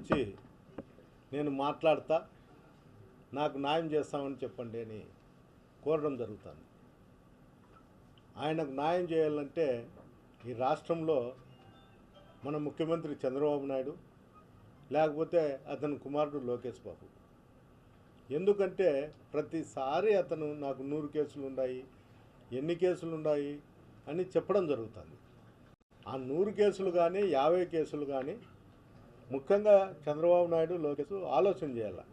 వచ్చి నేను మాట్లాడతా నాకు న్యాయం చేస్తామని చెప్పండి అని కోరడం జరుగుతుంది. ఆయనకు న్యాయం చేయాలంటే ఈ రాష్ట్రంలో మన ముఖ్యమంత్రి చంద్రబాబు నాయుడు లేకపోతే అతని కుమారుడు లోకేష్ బాబు. ఎందుకంటే ప్రతిసారి అతను నాకు నూరు కేసులు ఉన్నాయి ఎన్ని కేసులు ఉన్నాయి అని చెప్పడం జరుగుతుంది. ఆ నూరు కేసులు కానీ యాభై కేసులు కానీ ముఖ్యంగా చంద్రబాబు నాయుడు లోకేష్ ఆలోచన చేయాలి.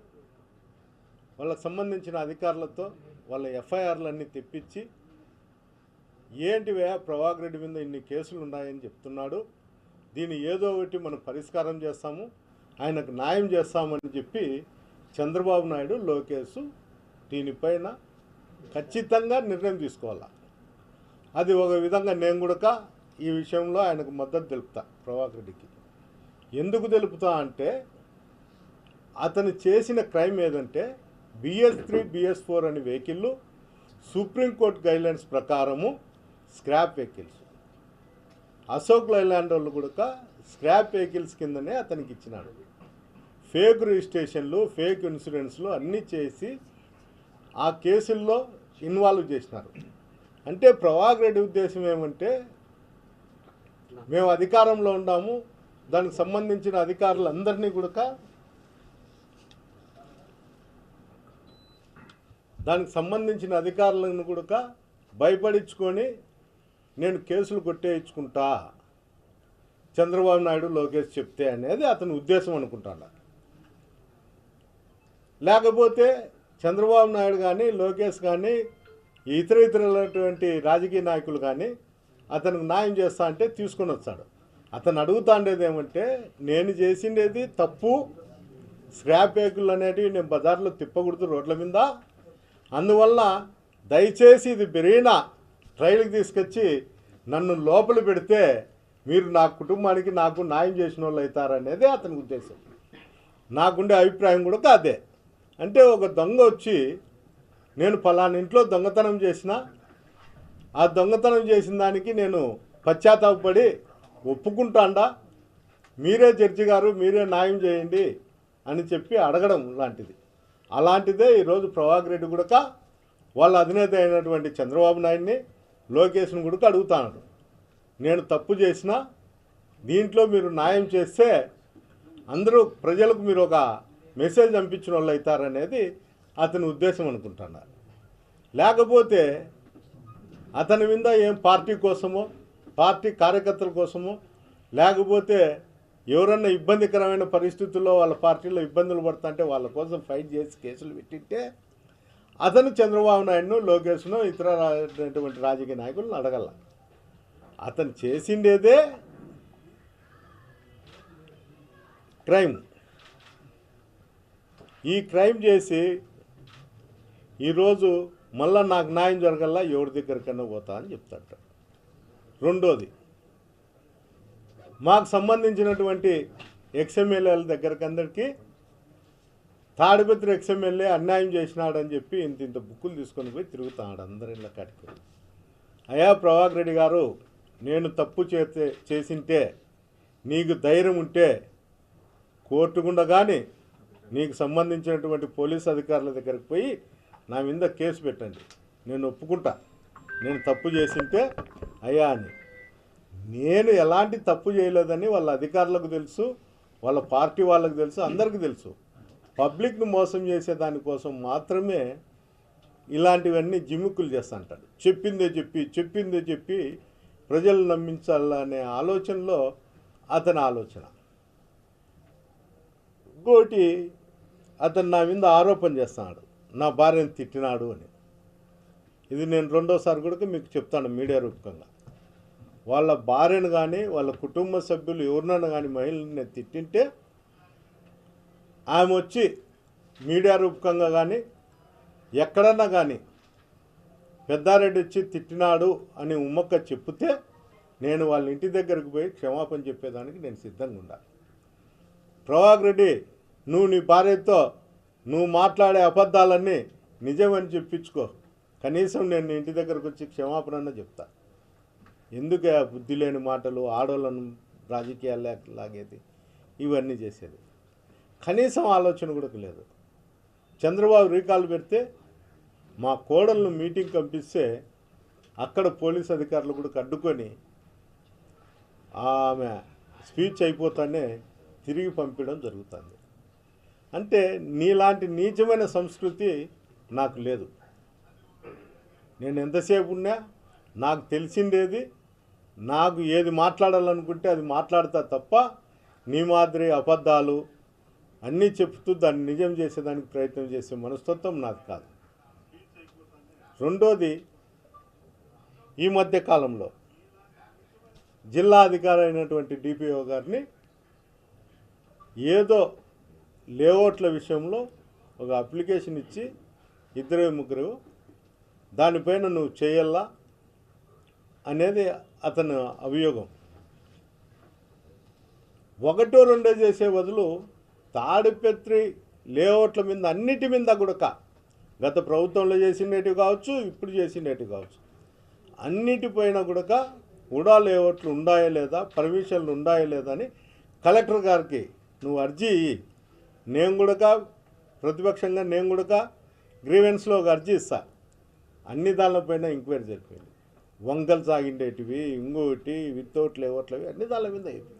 వాళ్ళకి సంబంధించిన అధికారులతో వాళ్ళ ఎఫ్ఐఆర్లన్నీ తెప్పించి ఏంటివే ప్రభాకర్ రెడ్డి మీద ఇన్ని కేసులు ఉన్నాయని చెప్తున్నాడు. దీన్ని ఏదో ఒకటి మనం పరిష్కారం చేస్తాము ఆయనకు న్యాయం చేస్తామని చెప్పి చంద్రబాబు నాయుడు లోకేష్ దీనిపైన ఖచ్చితంగా నిర్ణయం తీసుకోవాలి. అది ఒక విధంగా నేను కూడా ఈ విషయంలో ఆయనకు మద్దతు తెలుపుతా ప్రభాకర్ రెడ్డికి. ఎందుకు తెలుపుతా అంటే అతను చేసిన క్రైమ్ ఏదంటే బిఎస్ త్రీ బిఎస్ ఫోర్ అనే వెహికల్లు సుప్రీంకోర్టు గైడ్లైన్స్ ప్రకారము స్క్రాప్ వెహికల్స్. అశోక్ లైలాండ్ వాళ్ళు కూడా స్క్రాప్ వెహికల్స్ కిందనే అతనికి ఇచ్చినాడు. ఫేక్ రిజిస్ట్రేషన్లు ఫేక్ ఇన్సూరెన్స్లు అన్నీ చేసి ఆ కేసుల్లో ఇన్వాల్వ్ చేసినారు. అంటే ప్రభాకర్ రెడ్డి ఉద్దేశం ఏమంటే మేము అధికారంలో ఉన్నాము దానికి సంబంధించిన అధికారులందరినీ కూడా దానికి సంబంధించిన అధికారులను కూడా భయపడించుకొని నేను కేసులు కొట్టేయించుకుంటా చంద్రబాబు నాయుడు లోకేష్ చెప్తే అనేది అతని ఉద్దేశం అనుకుంటాను. లేకపోతే చంద్రబాబు నాయుడు కానీ లోకేష్ కానీ ఇతర ఇతరులైనటువంటి రాజకీయ నాయకులు కానీ అతనికి న్యాయం చేస్తా అంటే తీసుకొని వచ్చాడు అతను అడుగుతాండేది ఏమంటే నేను చేసిండేది తప్పు స్క్రాప్ వెహికల్ అనేటివి నేను బజార్లో తిప్పకూడదు రోడ్ల మీద. అందువల్ల దయచేసి ఇది బెరీనా ట్రైల్కి తీసుకొచ్చి నన్ను లోపల పెడితే మీరు నా కుటుంబానికి నాకు న్యాయం చేసిన వాళ్ళు అవుతారనేది అతని ఉద్దేశం. నాకుండే అభిప్రాయం కూడా అదే. అంటే ఒక దొంగ వచ్చి నేను ఫలానా ఇంట్లో దొంగతనం చేసిన ఆ దొంగతనం చేసిన దానికి నేను పశ్చాత్తాపడి ఒప్పుకుంటాండా? మీరే జడ్జి గారు మీరే న్యాయం చేయండి అని చెప్పి అడగడం లాంటిది. అలాంటిదే ఈరోజు ప్రభాకర్ రెడ్డి కూడా వాళ్ళ అధినేత అయినటువంటి చంద్రబాబు నాయుడిని లోకేష్ను కూడా అడుగుతాను నేను తప్పు చేసిన దీంట్లో మీరు న్యాయం చేస్తే అందరూ ప్రజలకు మీరు ఒక మెసేజ్ పంపించిన వాళ్ళు అవుతారనేది అతని ఉద్దేశం అనుకుంటున్నారు లేకపోతే అతని మీద ఏం పార్టీ కోసమో పార్టీ కార్యకర్తల కోసము లేకపోతే ఎవరన్నా ఇబ్బందికరమైన పరిస్థితుల్లో వాళ్ళ పార్టీలో ఇబ్బందులు పడుతుంటే వాళ్ళ కోసం ఫైట్ చేసి కేసులు పెట్టింటే అతను చంద్రబాబు నాయుడును లోకేష్ను ఇతర రాజకీయ నాయకులను అడగల. అతను చేసిండేదే క్రైమ్. ఈ క్రైమ్ చేసి ఈరోజు మళ్ళా నాకు న్యాయం జరగల్లా ఎవరి దగ్గరికన్నా పోతా అని చెప్తాడు. రెండోది మాకు సంబంధించినటువంటి ఎక్స్ఎమ్మెల్యేల దగ్గరికి అందరికీ తాడిపత్రి ఎక్స్ఎమ్మెల్యే అన్యాయం చేసినాడని చెప్పి ఇంత ఇంత బుక్కులు తీసుకొని పోయి తిరుగుతాడు అందరి ఇళ్ళ కాటికి అయ్యా ప్రభాకర్ రెడ్డి గారు నేను తప్పు చేస్తే చేసింటే నీకు ధైర్యం ఉంటే కోర్టు గుండా కానీ నీకు సంబంధించినటువంటి పోలీస్ అధికారుల దగ్గరికి పోయి నా మీద కేసు పెట్టండి. నేను ఒప్పుకుంటా. నేను తప్పు చేసింటే అయ్యా అని. నేను ఎలాంటి తప్పు చేయలేదని వాళ్ళ అధికారులకు తెలుసు వాళ్ళ పార్టీ వాళ్ళకు తెలుసు అందరికీ తెలుసు. పబ్లిక్ను మోసం చేసే దానికోసం మాత్రమే ఇలాంటివన్నీ జిమ్మిక్కులు చేస్తుంటాడు. చెప్పిందే చెప్పి చెప్పిందే చెప్పి ప్రజలు నమ్మించాలనే ఆలోచనలో అతని ఆలోచన. ఇంకోటి అతను నా మీద ఆరోపణ చేస్తున్నాడు నా భార్యను తిట్టినాడు అని. ఇది నేను రెండోసారి కూడా మీకు చెప్తాను మీడియా రూపకంగా. వాళ్ళ భార్యను కానీ వాళ్ళ కుటుంబ సభ్యులు ఎవరినైనా కానీ మహిళని నేను తిట్టింటే ఆమె వచ్చి మీడియా రూపకంగా కానీ ఎక్కడన్నా కానీ పెద్దారెడ్డి వచ్చి తిట్టినాడు అని ఉమ్మక్క చెప్తే నేను వాళ్ళ ఇంటి దగ్గరకు పోయి క్షమాపణ చెప్పేదానికి నేను సిద్ధంగా ఉండాలి. ప్రభాక్ రెడ్డి నువ్వు నీ భార్యతో నువ్వు మాట్లాడే అబద్ధాలన్నీ నిజమని చెప్పించుకో. కనీసం నేను ఇంటి దగ్గరకు వచ్చి క్షమాపణ చెప్తా. ఎందుకు ఆ బుద్ధి లేని మాటలు ఆడోళ్ళను రాజకీయాలు లాగేది? ఇవన్నీ చేసేది. కనీసం ఆలోచన కూడా లేదు. చంద్రబాబు రీకాల్ పెడితే మా కోడలను మీటింగ్ పంపిస్తే అక్కడ పోలీస్ అధికారులు కూడా కడ్డుకొని ఆమె స్పీచ్ అయిపోతానే తిరిగి పంపించడం జరుగుతుంది. అంటే నీలాంటి నీచమైన సంస్కృతి నాకు లేదు. నేను ఎంతసేపు ఉన్నా నాకు తెలిసిందేది నాకు ఏది మాట్లాడాలనుకుంటే అది మాట్లాడతా తప్ప నీ మాదిరి అబద్ధాలు అన్నీ చెప్తూ దాన్ని నిజం చేసేదానికి ప్రయత్నం చేసే మనస్తత్వం నాది కాదు. రెండోది ఈ మధ్య కాలంలో జిల్లా అధికారి అయినటువంటి డిపిఓ గారిని ఏదో లేఅవుట్ల విషయంలో ఒక అప్లికేషన్ ఇచ్చి ఇద్దరు ముగ్గురు దానిపైన నువ్వు చేయల్లా అనేది అతని అభియోగం. ఒకటో రెండో చేసే బదులు తాడిపత్రి లేఅవుట్ల మీద అన్నిటి మీద కూడా గత ప్రభుత్వంలో చేసినట్టు కావచ్చు ఇప్పుడు చేసినట్టు కావచ్చు. అన్నిటిపైన కూడా ఉడా లేఅవుట్లు ఉండాయా లేదా పర్మిషన్లు ఉండాయా లేదా అని కలెక్టర్ గారికి నువ్వు అర్జీ నేను కూడా ప్రతిపక్షంగా నేను కూడా గ్రీవెన్స్లో ఒక అర్జీ ఇస్తాను అన్ని దానిపైన ఎంక్వైరీ జరిపింది వంగలు సాగిండేటివి ఇంకోటి వితౌట్ లేవట్లవి అన్ని దాని మీద అయిపోయి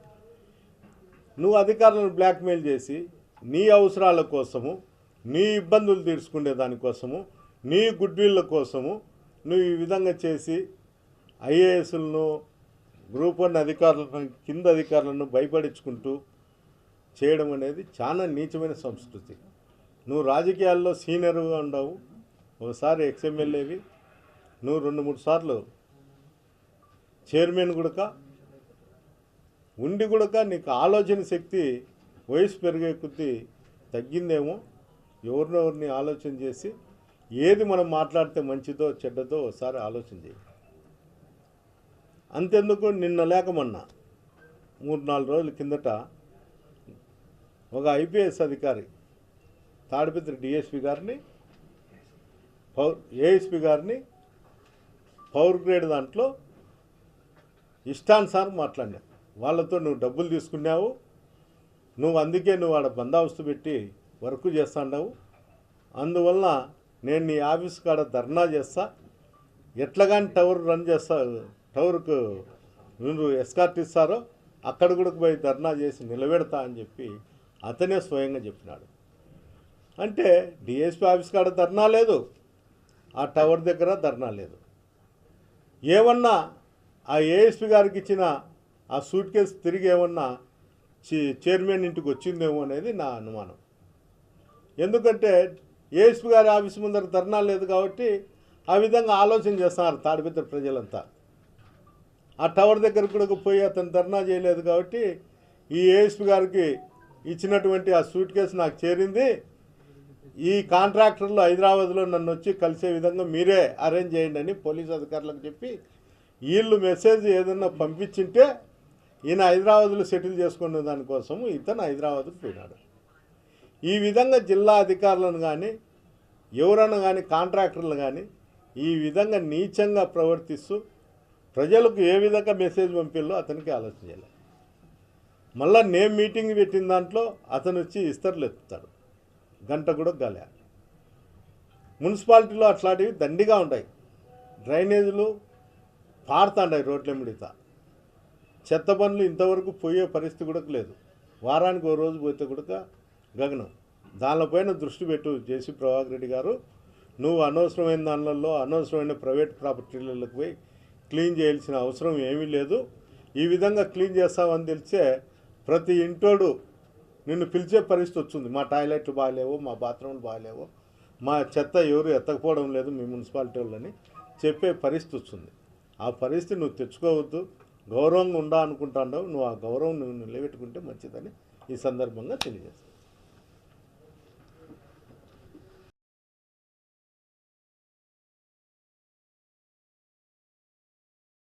నువ్వు అధికారులను బ్లాక్మెయిల్ చేసి నీ అవసరాల కోసము నీ ఇబ్బందులు తీర్చుకునే దానికోసము నీ గుడ్విల్ల కోసము నువ్వు ఈ విధంగా చేసి ఐఏఎస్లను గ్రూప్ వన్ అధికారులను కింద అధికారులను భయపడించుకుంటూ చేయడం అనేది చాలా నీచమైన సంస్కృతి. నువ్వు రాజకీయాల్లో సీనియర్గా ఉండవు ఒకసారి ఎక్స్ఎమ్మెల్యేవి నువ్వు రెండు మూడు సార్లు చైర్మన్ గుడక ఉండి గుడక నీకు ఆలోచన శక్తి వయసు పెరిగే కొద్దీ తగ్గిందేమో. ఎవరినెవరిని ఆలోచన చేసి ఏది మనం మాట్లాడితే మంచిదో చెడ్డదో ఒకసారి ఆలోచన చేయి. అంతెందుకు నిన్న లేకమన్నా మూడు నాలుగు రోజుల కిందట ఒక ఐపీఎస్ అధికారి తాడిపత్రి డిఎస్పి గారిని పౌర్ ఏఎస్పి గారిని పవర్ గ్రేడ్ దాంట్లో ఇష్టానుసారం మాట్లాడినా వాళ్ళతో నువ్వు డబ్బులు తీసుకున్నావు నువ్వు అందుకే నువ్వు ఆడ బందోబస్తు పెట్టి వర్క్ చేస్తాండావు అందువలన నేను నీ ఆఫీస్ కాడ ధర్నా చేస్తా. ఎట్లా కానీ టవర్ రన్ చేస్తా టవర్కు నువ్వు ఎస్కార్ట్ ఇస్తారో అక్కడ కూడా పోయి ధర్నా చేసి నిలబెడతా అని చెప్పి అతనే స్వయంగా చెప్పినాడు. అంటే డిఎస్పీ ఆఫీస్ కాడ ధర్నా లేదు. ఆ టవర్ దగ్గర ధర్నా లేదు. ఏమన్నా ఆ ఏఎస్పి గారికి ఇచ్చిన ఆ సూట్ కేసు తిరిగి ఏమన్నా చైర్మన్ ఇంటికి వచ్చిందేమో అనేది నా అనుమానం. ఎందుకంటే ఏఎస్పి గారి ఆఫీస్ ముందర ధర్నా లేదు కాబట్టి ఆ విధంగా ఆలోచన చేస్తున్నారు తాడిపత్రి ప్రజలంతా. ఆ టవర్ దగ్గరకు కూడా పోయి అతను ధర్నా చేయలేదు కాబట్టి ఈ ఏఎస్పీ గారికి ఇచ్చినటువంటి ఆ సూట్ కేసు నాకు చేరింది. ఈ కాంట్రాక్టర్లు హైదరాబాద్లో నన్ను వచ్చి కలిసే విధంగా మీరే అరేంజ్ చేయండి అని పోలీస్ అధికారులకు చెప్పి వీళ్ళు మెసేజ్ ఏదన్నా పంపించింటే ఈయన హైదరాబాద్లో సెటిల్ చేసుకునే దానికోసం ఇతను హైదరాబాద్కు పోయినాడు. ఈ విధంగా జిల్లా అధికారులను కానీ ఎవరైనా కానీ కాంట్రాక్టర్లు కానీ ఈ విధంగా నీచంగా ప్రవర్తిస్తూ ప్రజలకు ఏ విధంగా మెసేజ్ పంపిల్లో అతనికి ఆలోచన చేయలేదు మళ్ళా నేను మీటింగ్ పెట్టిన దాంట్లో అతను వచ్చి ఇస్తర్లు ఎత్తుతాడు. గంట కూడా గాలే మున్సిపాలిటీలో అట్లాంటివి దండిగా ఉంటాయి. డ్రైనేజీలు పారుతాండాయి రోడ్ల మిడితా చెత్త పనులు ఇంతవరకు పోయే పరిస్థితి కూడా లేదు. వారానికి ఓ రోజు పోతే కూడా గగనం. దానిపైన దృష్టి పెట్టు జేసీ ప్రభాకర్ రెడ్డి గారు. నువ్వు అనవసరమైన దానిలలో అనవసరమైన ప్రైవేట్ ప్రాపర్టీలకు పోయి క్లీన్ చేయాల్సిన అవసరం ఏమీ లేదు. ఈ విధంగా క్లీన్ చేస్తామని తెలిసే ప్రతి ఇంటోడు నిన్ను పిలిచే పరిస్థితి వచ్చింది. మా టాయిలెట్లు బాగాలేవు మా బాత్రూమ్లు బాగాలేవు మా చెత్త ఎవరు ఎత్తకపోవడం లేదు మీ మున్సిపాలిటీ వాళ్ళని చెప్పే పరిస్థితి వచ్చింది. ఆ పరిస్థితి నువ్వు తెచ్చుకోవద్దు గౌరవంగా ఉండా అనుకుంటాండవు నువ్వు ఆ గౌరవం నువ్వు నిలబెట్టుకుంటే మంచిదని ఈ సందర్భంగా తెలియజేస్తాను.